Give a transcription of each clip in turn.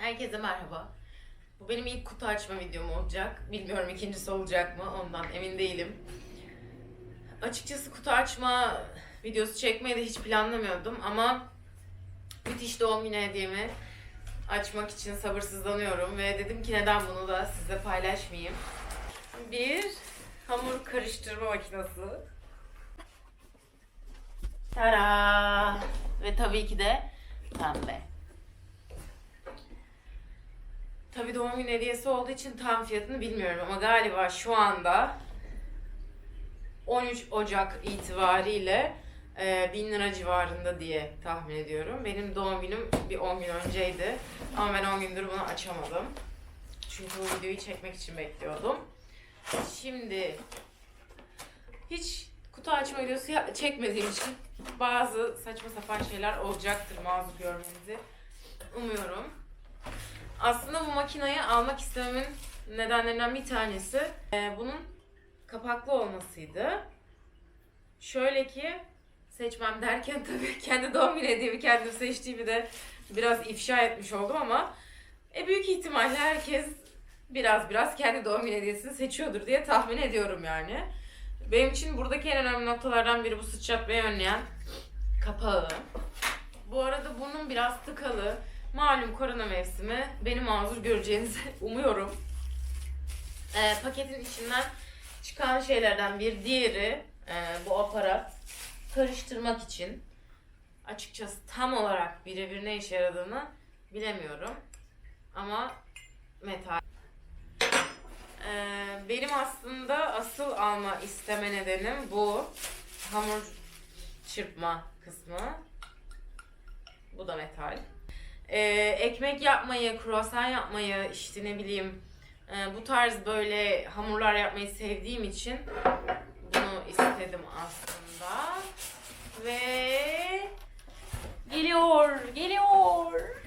Herkese merhaba. Bu benim ilk kutu açma videom olacak. Bilmiyorum ikincisi olacak mı ondan emin değilim. Açıkçası kutu açma videosu çekmeyi de hiç planlamıyordum ama müthiş doğum günü hediyemi açmak için sabırsızlanıyorum ve dedim ki neden bunu da size paylaşmayayım. Bir hamur karıştırma makinesi. Tada! Ve tabii ki de pembe. Tabii doğum günü hediyesi olduğu için tam fiyatını bilmiyorum ama galiba şu anda 13 Ocak itibariyle e, 1000 lira civarında diye tahmin ediyorum. Benim doğum günüm bir 10 gün önceydi ama ben 10 gündür bunu açamadım. Çünkü bu videoyu çekmek için bekliyordum. Şimdi hiç kutu açma videosu çekmediğim için bazı saçma sapan şeyler olacaktır mazur görmenizi umuyorum. Aslında bu makinayı almak istememin nedenlerinden bir tanesi e, bunun kapaklı olmasıydı. Şöyle ki seçmem derken tabii kendi doğum günü hediyemi kendim seçtiğimi de biraz ifşa etmiş oldum ama e, büyük ihtimalle herkes biraz biraz kendi doğum günü hediyesini seçiyordur diye tahmin ediyorum yani. Benim için buradaki en önemli noktalardan biri bu sıçratmayı önleyen kapağı. Bu arada burnum biraz tıkalı. Malum korona mevsimi. Beni mazur göreceğinizi umuyorum. Ee, paketin içinden çıkan şeylerden bir diğeri e, bu aparat karıştırmak için. Açıkçası tam olarak birebir ne işe yaradığını bilemiyorum. Ama metal. Ee, benim aslında asıl alma isteme nedenim bu hamur çırpma kısmı. Bu da metal. Ee, ekmek yapmayı, kruvasan yapmayı, işte ne bileyim e, bu tarz böyle hamurlar yapmayı sevdiğim için bunu istedim aslında. Ve geliyor, geliyor.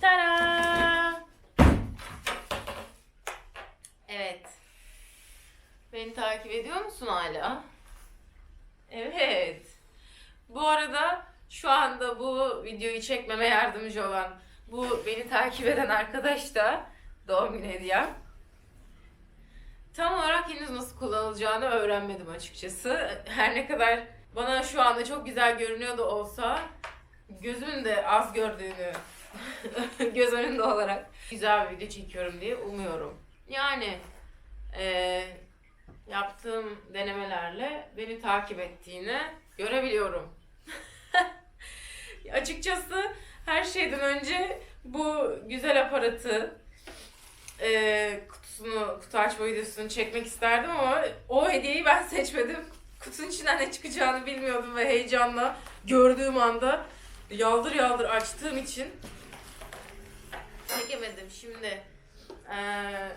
Tada! Evet. Beni takip ediyor musun hala? Evet. Bu arada şu anda bu videoyu çekmeme yardımcı olan bu beni takip eden arkadaş da doğum günü hediyem. Tam olarak henüz nasıl kullanılacağını öğrenmedim açıkçası. Her ne kadar bana şu anda çok güzel görünüyor da olsa gözümün de az gördüğünü göz önünde olarak güzel bir video çekiyorum diye umuyorum. Yani eee, yaptığım denemelerle beni takip ettiğini görebiliyorum. Açıkçası her şeyden önce bu güzel aparatı eee, kutusunu, kutu açma videosunu çekmek isterdim ama o hediyeyi ben seçmedim. Kutunun içinden ne çıkacağını bilmiyordum ve heyecanla gördüğüm anda yaldır yaldır açtığım için çekemedim. Şimdi eee,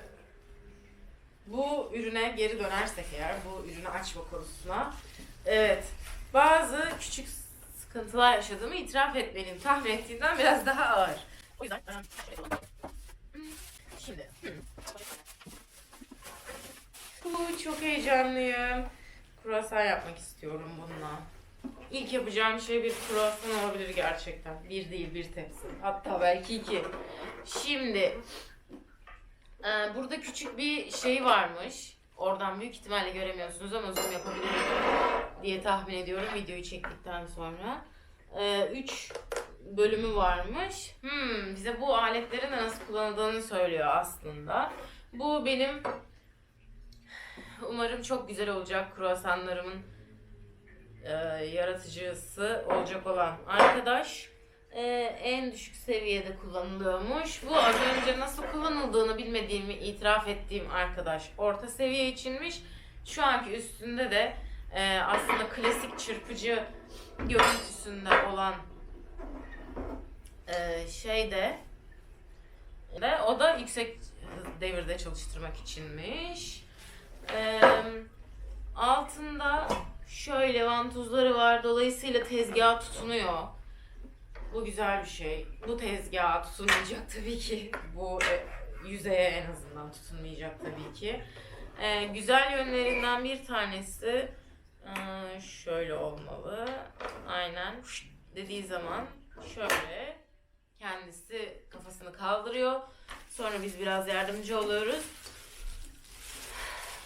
bu ürüne geri dönersek eğer, bu ürünü açma konusuna. Evet, bazı küçük sıkıntılar yaşadığımı itiraf etmeliyim. Tahmin ettiğimden biraz daha ağır. O yüzden yapalım. Şimdi. Uuu, çok heyecanlıyım. Kruvasan yapmak istiyorum bununla. İlk yapacağım şey bir kruvasan olabilir gerçekten. Bir değil bir tepsi. Hatta belki iki. Şimdi ee, burada küçük bir şey varmış. Oradan büyük ihtimalle göremiyorsunuz ama zoom yapabilirim diye tahmin ediyorum videoyu çektikten sonra. Ee, üç bölümü varmış. Hmm, bize bu aletlerin nasıl kullanıldığını söylüyor aslında. Bu benim umarım çok güzel olacak kruvasanlarımın e, yaratıcısı olacak olan arkadaş e, en düşük seviyede kullanılıyormuş. Bu az önce nasıl kullanıldığını bilmediğimi itiraf ettiğim arkadaş orta seviye içinmiş. Şu anki üstünde de e, aslında klasik çırpıcı görüntüsünde olan e, şeyde ve o da yüksek devirde çalıştırmak içinmiş. E, altında şöyle vantuzları var. Dolayısıyla tezgaha tutunuyor. Bu güzel bir şey. Bu tezgaha tutunmayacak tabii ki. Bu e, yüzeye en azından tutunmayacak tabii ki. E, güzel yönlerinden bir tanesi e, şöyle olmalı. Aynen dediği zaman şöyle kendisi kafasını kaldırıyor. Sonra biz biraz yardımcı oluyoruz.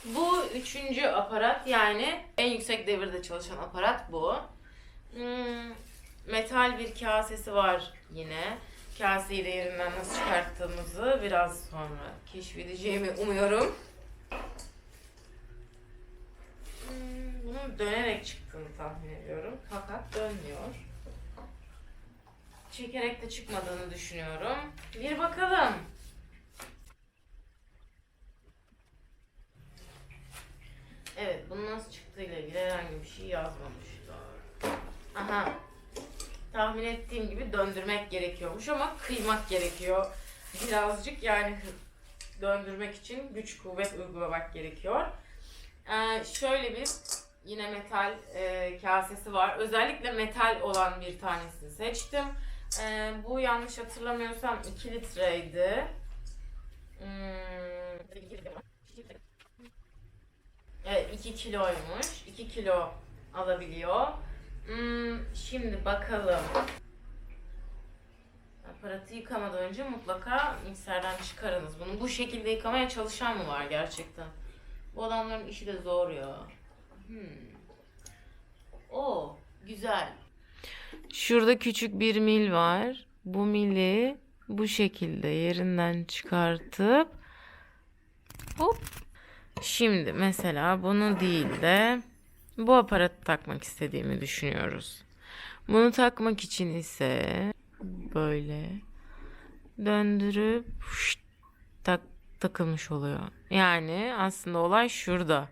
Bu üçüncü aparat yani en yüksek devirde çalışan aparat bu. Metal bir kasesi var yine. Kaseyi de yerinden nasıl çıkarttığımızı biraz sonra keşfedeceğimi umuyorum. Hmm, bunun dönerek çıktığını tahmin ediyorum. Fakat dönmüyor. Çekerek de çıkmadığını düşünüyorum. Bir bakalım. Evet, bunun nasıl çıktığıyla ilgili herhangi bir şey yazmamışlar. Aha. Tahmin ettiğim gibi döndürmek gerekiyormuş ama kıymak gerekiyor. Birazcık yani döndürmek için güç kuvvet uygulamak gerekiyor. Ee, şöyle bir yine metal e, kasesi var. Özellikle metal olan bir tanesini seçtim. Ee, bu yanlış hatırlamıyorsam 2 litreydi. Hmm, Evet 2 kiloymuş. 2 kilo alabiliyor. Hmm, şimdi bakalım. Aparatı yıkamadan önce mutlaka mikserden çıkarınız. Bunu bu şekilde yıkamaya çalışan mı var gerçekten? Bu adamların işi de zor ya. Hmm. O güzel. Şurada küçük bir mil var. Bu mili bu şekilde yerinden çıkartıp hop Şimdi mesela bunu değil de bu aparatı takmak istediğimi düşünüyoruz. Bunu takmak için ise böyle döndürüp şşt, tak, takılmış oluyor. Yani aslında olay şurada.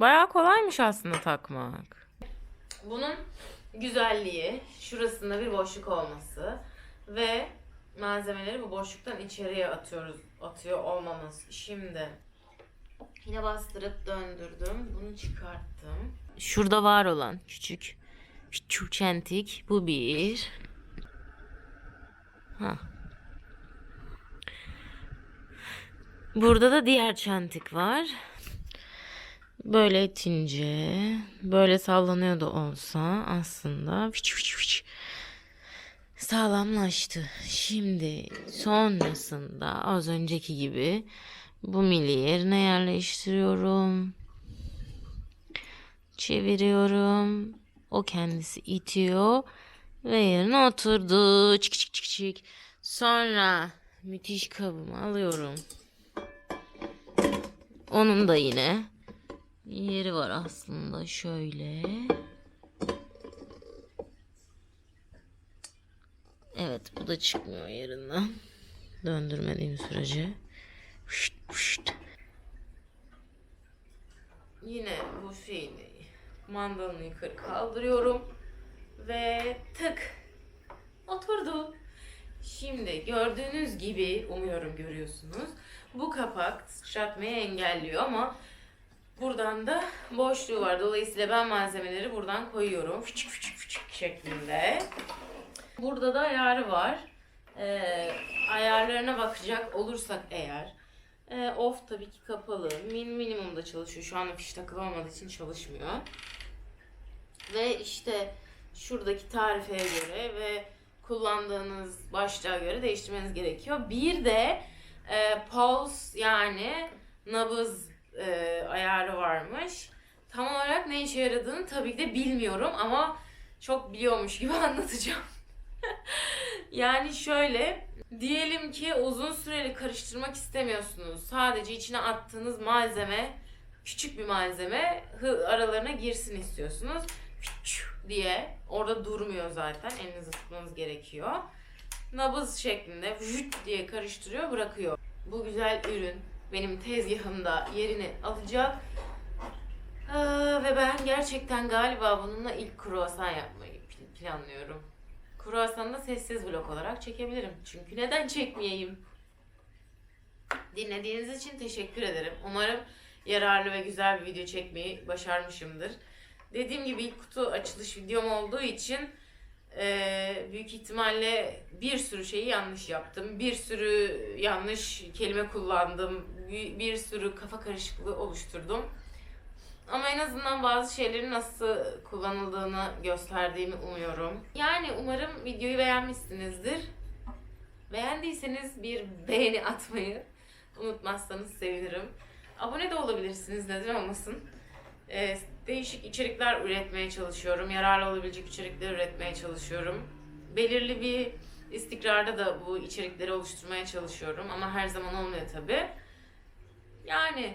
Bayağı kolaymış aslında takmak. Bunun güzelliği şurasında bir boşluk olması ve malzemeleri bu boşluktan içeriye atıyoruz atıyor olmamız. Şimdi yine bastırıp döndürdüm. Bunu çıkarttım. Şurada var olan küçük küçük çentik. Bu bir. Ha. Burada da diğer çentik var. Böyle itince, böyle sallanıyor da olsa aslında fıç fıç fıç sağlamlaştı. Şimdi sonrasında az önceki gibi bu mili yerine yerleştiriyorum. Çeviriyorum. O kendisi itiyor ve yerine oturdu. Çık çık çık çık. Sonra müthiş kabımı alıyorum. Onun da yine yeri var aslında şöyle. Evet bu da çıkmıyor yerinden. Döndürmediğim sürece. Şşt. Yine bu şeyini mandalını yukarı kaldırıyorum. Ve tık. Oturdu. Şimdi gördüğünüz gibi umuyorum görüyorsunuz. Bu kapak sıçratmayı engelliyor ama buradan da boşluğu var. Dolayısıyla ben malzemeleri buradan koyuyorum. Fıçık fıçık fıçık şeklinde. Burada da ayarı var. Ee, ayarlarına bakacak olursak eğer. Ee, off tabii ki kapalı. Min minimumda çalışıyor. Şu anda fiş takılı olmadığı için çalışmıyor. Ve işte şuradaki tarifeye göre ve kullandığınız başlığa göre değiştirmeniz gerekiyor. Bir de e, pulse yani nabız e, ayarı varmış. Tam olarak ne işe yaradığını tabii ki de bilmiyorum ama çok biliyormuş gibi anlatacağım. yani şöyle diyelim ki uzun süreli karıştırmak istemiyorsunuz. Sadece içine attığınız malzeme küçük bir malzeme aralarına girsin istiyorsunuz. diye orada durmuyor zaten. Elinizi tutmanız gerekiyor. Nabız şeklinde vücut diye karıştırıyor bırakıyor. Bu güzel ürün benim tezgahımda yerini alacak. Aa, ve ben gerçekten galiba bununla ilk kruvasan yapmayı pl- planlıyorum. Kruvasanı da sessiz vlog olarak çekebilirim. Çünkü neden çekmeyeyim? Dinlediğiniz için teşekkür ederim. Umarım yararlı ve güzel bir video çekmeyi başarmışımdır. Dediğim gibi ilk kutu açılış videom olduğu için eee, büyük ihtimalle bir sürü şeyi yanlış yaptım. Bir sürü yanlış kelime kullandım. Bir, bir sürü kafa karışıklığı oluşturdum. Ama en azından bazı şeylerin nasıl kullanıldığını gösterdiğimi umuyorum. Yani umarım videoyu beğenmişsinizdir. Beğendiyseniz bir beğeni atmayı unutmazsanız sevinirim. Abone de olabilirsiniz neden olmasın. Ee, değişik içerikler üretmeye çalışıyorum. Yararlı olabilecek içerikler üretmeye çalışıyorum. Belirli bir istikrarda da bu içerikleri oluşturmaya çalışıyorum. Ama her zaman olmuyor tabii. Yani